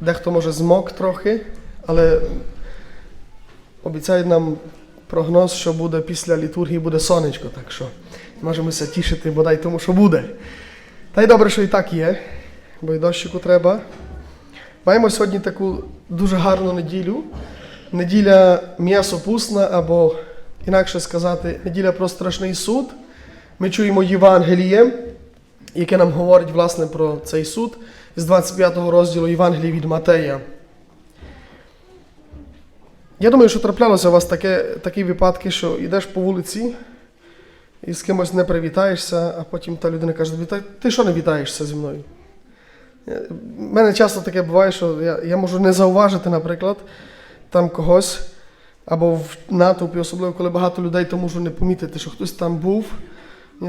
Дехто може змок трохи, але обіцяють нам прогноз, що буде після літургії буде сонечко, так що можемося тішити бодай тому, що буде. Та й добре, що і так є, бо й дощику треба. Маємо сьогодні таку дуже гарну неділю. Неділя м'ясопусна, або, інакше сказати, неділя про страшний суд. Ми чуємо Євангеліє, яке нам говорить власне про цей суд з 25 розділу Євангелії від Матея. Я думаю, що траплялося у вас таке, такі випадки, що йдеш по вулиці і з кимось не привітаєшся, а потім та людина каже, ти що не вітаєшся зі мною? У мене часто таке буває, що я, я можу не зауважити, наприклад, там когось, або в натовпі, особливо коли багато людей, то можу не помітити, що хтось там був.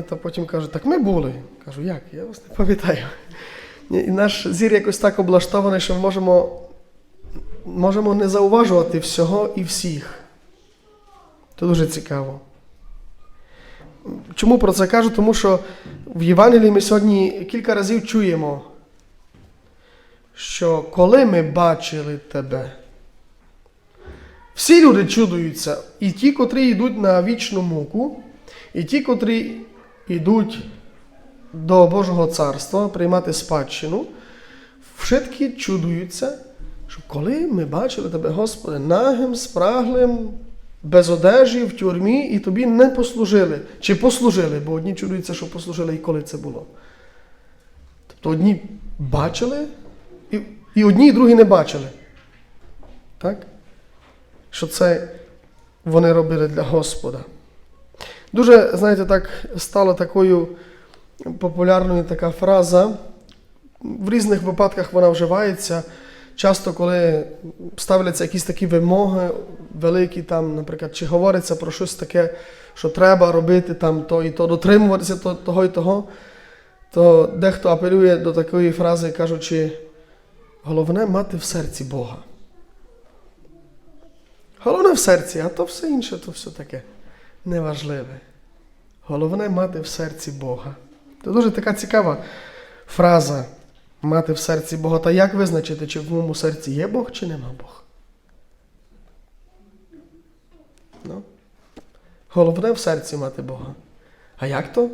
Та потім каже, так ми були. Кажу, як? Я вас не пам'ятаю. І наш зір якось так облаштований, що ми можемо, можемо не зауважувати всього і всіх. Це дуже цікаво. Чому про це кажу? Тому що в Євангелії ми сьогодні кілька разів чуємо, що коли ми бачили тебе, всі люди чудуються, і ті, котрі йдуть на вічну муку, і ті, котрі йдуть до Божого царства приймати спадщину, вшитки чудуються, що коли ми бачили тебе, Господи, нагим, спраглим, без одежі, в тюрмі, і тобі не послужили. Чи послужили, бо одні чудуються, що послужили і коли це було. Тобто одні бачили, і, і одні, і другі не бачили. Так? Що це вони робили для Господа. Дуже, знаєте, так стала такою популярною така фраза. В різних випадках вона вживається. Часто, коли ставляться якісь такі вимоги великі, там, наприклад, чи говориться про щось таке, що треба робити там то і то, дотримуватися то- того і того, то дехто апелює до такої фрази, кажучи, головне мати в серці Бога. Головне в серці, а то все інше, то все таке неважливе. Головне мати в серці Бога. Це дуже така цікава фраза мати в серці Бога. Та як визначити, чи в моєму серці є Бог, чи нема Бога? Ну. Головне в серці мати Бога. А як то?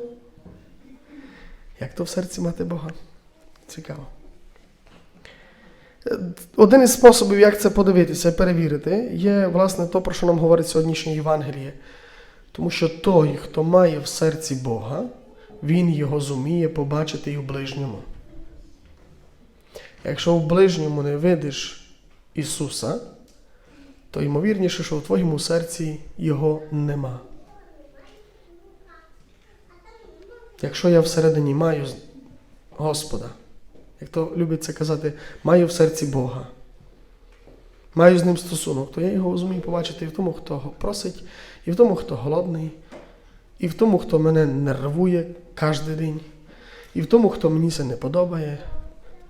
Як то в серці мати Бога? Цікаво. Е, Один із способів, як це подивитися, перевірити, є, власне, то, про що нам говорить сьогоднішнє Євангеліє. Тому що той, хто має в серці Бога, він його зуміє побачити і в ближньому. Якщо в ближньому не видиш Ісуса, то ймовірніше, що в твоєму серці Його нема. Якщо я всередині маю Господа, як то любиться казати, маю в серці Бога, маю з ним стосунок, то я його зумію побачити і в тому, хто просить, і в тому, хто голодний, і в тому, хто мене нервує кожен день, і в тому, хто мені це не подобає,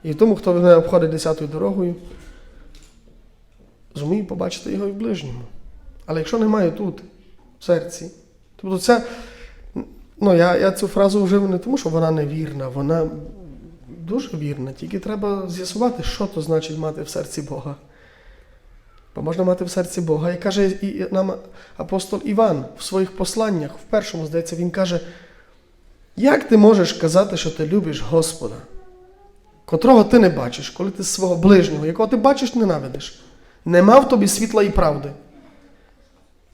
і в тому, хто мене обходить десятою дорогою, зумію побачити його і в ближньому. Але якщо немає тут, в серці, тобто це, ну, я, я цю фразу вжив не тому, що вона невірна, вона дуже вірна, тільки треба з'ясувати, що то значить мати в серці Бога. Бо можна мати в серці Бога. І каже нам апостол Іван в своїх посланнях, в першому, здається, він каже, як ти можеш казати, що ти любиш Господа, котрого ти не бачиш, коли ти свого ближнього, якого ти бачиш, ненавидиш? Нема в тобі світла і правди.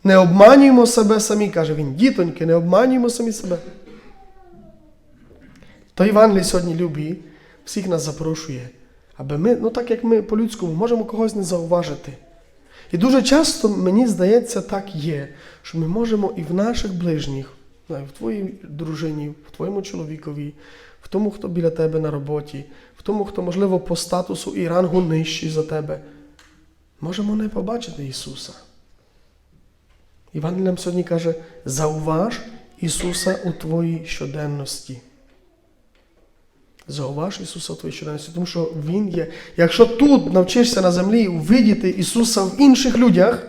Не обманюємо себе самі, каже він. Дітоньки, не обманюємо самі себе. То Євангелій сьогодні любі, всіх нас запрошує, аби ми, ну так як ми по-людському, можемо когось не зауважити. І дуже часто, мені здається, так є, що ми можемо і в наших ближніх, в твоїй дружині, в твоєму чоловікові, в тому, хто біля тебе на роботі, в тому, хто, можливо, по статусу і рангу нижчий за тебе, можемо не побачити Ісуса. Іван нам сьогодні каже: зауваж Ісуса у твоїй щоденності. Зауваж Ісуса у твоїй щоденності, тому що Він є. Якщо тут навчишся на землі увидіти Ісуса в інших людях,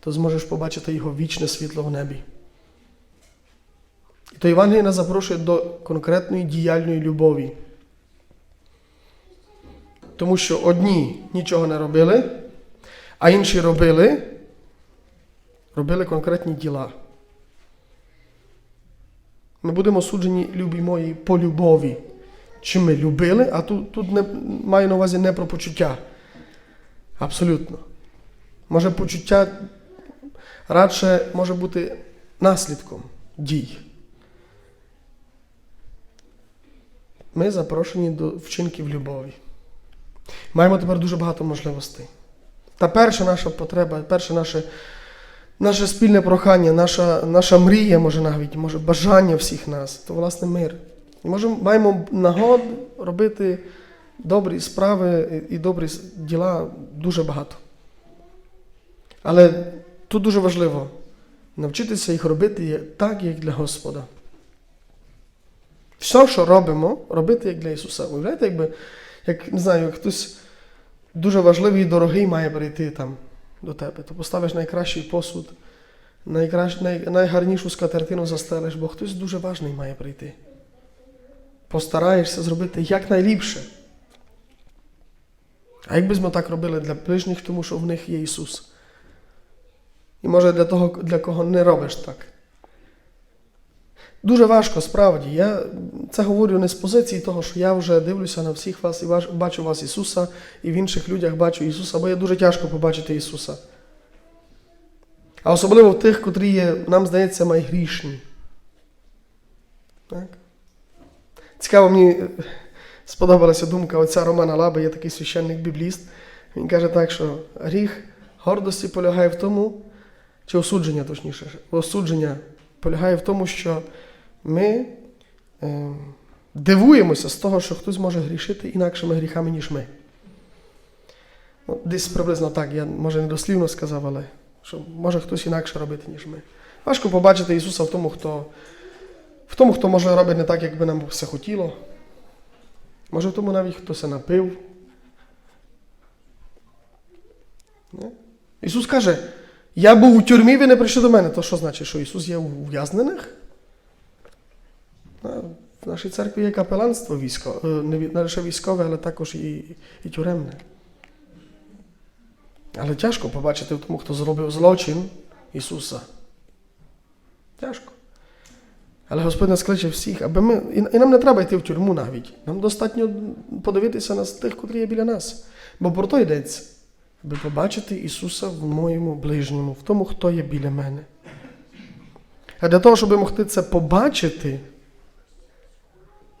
то зможеш побачити Його вічне світло в небі. І то Євангеліє нас запрошує до конкретної діяльної любові. Тому що одні нічого не робили, а інші робили, робили конкретні діла. Ми будемо суджені, любі мої, по любові. Чи ми любили, а тут, тут не, маю на увазі не про почуття. Абсолютно. Може, почуття радше може бути наслідком дій. Ми запрошені до вчинків любові. Маємо тепер дуже багато можливостей. Та перша наша потреба, перше наше, наше спільне прохання, наша, наша мрія, може навіть, може бажання всіх нас, то власне мир. Можемо, маємо нагод робити добрі справи і добрі діла дуже багато. Але тут дуже важливо навчитися їх робити так, як для Господа. Все, що робимо, робити як для Ісуса. Уявляєте, якби, як не знаю, хтось дуже важливий і дорогий має прийти там до тебе, то поставиш найкращий посуд, найкращ, най, найгарнішу скатертину застелиш, бо хтось дуже важний має прийти. Постараєшся зробити якнайліпше. А якби ми так робили для ближніх, тому що в них є Ісус. І може для того, для кого не робиш так. Дуже важко, справді. Я це говорю не з позиції того, що я вже дивлюся на всіх вас і бачу вас Ісуса, і в інших людях бачу Ісуса, бо є дуже тяжко побачити Ісуса. А особливо в тих, котрі є, нам здається, найгрішні. Так? Цікаво, мені е, сподобалася думка отця Романа Лаби, є такий священник бібліст. Він каже так, що гріх гордості полягає в тому, чи осудження, точніше, осудження полягає в тому, що ми е, дивуємося з того, що хтось може грішити інакшими гріхами, ніж ми. Ну, десь приблизно так, я може не дослівно сказав, але що може хтось інакше робити, ніж ми. Важко побачити Ісуса в тому, хто, в тому, хто може робити не так, як би нам все хотіло. Може, в тому навіть хто се напив. Не? Ісус каже, я був у тюрмі, ви не прийшли до мене. То що значить, що Ісус є у ув'язнених? В нашій церкві є капеланство військове, не лише військове, але також і, і тюремне. Але тяжко побачити в тому, хто зробив злочин Ісуса. Тяжко. Але Господь нас кличе всіх, аби ми. І, нам не треба йти в тюрму навіть. Нам достатньо подивитися на тих, котрі є біля нас. Бо про то йдеться, аби побачити Ісуса в моєму ближньому, в тому, хто є біля мене. А для того, щоб могти це побачити,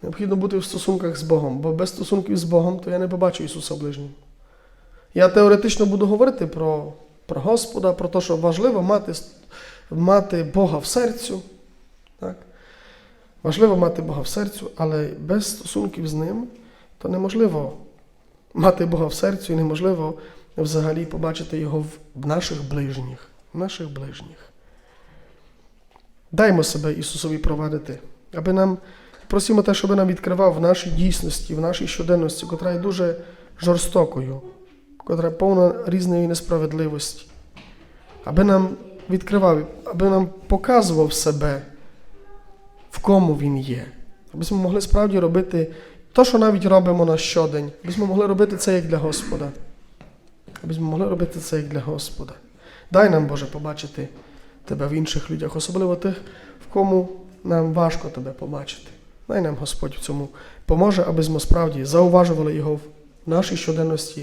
необхідно бути в стосунках з Богом. Бо без стосунків з Богом, то я не побачу Ісуса ближнім. Я теоретично буду говорити про, про Господа, про те, що важливо мати, мати Бога в серцю. Так? Важливо мати Бога в серцю, але без стосунків з ним то неможливо мати Бога в серцю і неможливо взагалі побачити Його в- наших ближніх. В наших ближніх. Даймо себе Ісусові провадити, аби нам просимо те, щоб нам відкривав в нашій дійсності, в нашій щоденності, котра є дуже жорстокою, котра повна різної несправедливості, аби нам відкривав, аби нам показував себе, кому Він є. Аби ми могли справді робити те, що навіть робимо на щодень, аби ми могли робити це як для Господа. Аби ми могли робити це як для Господа. Дай нам, Боже, побачити Тебе в інших людях, особливо тих, в кому нам важко Тебе побачити. Дай нам Господь в цьому поможе, аби ми справді зауважували Його в нашій щоденності.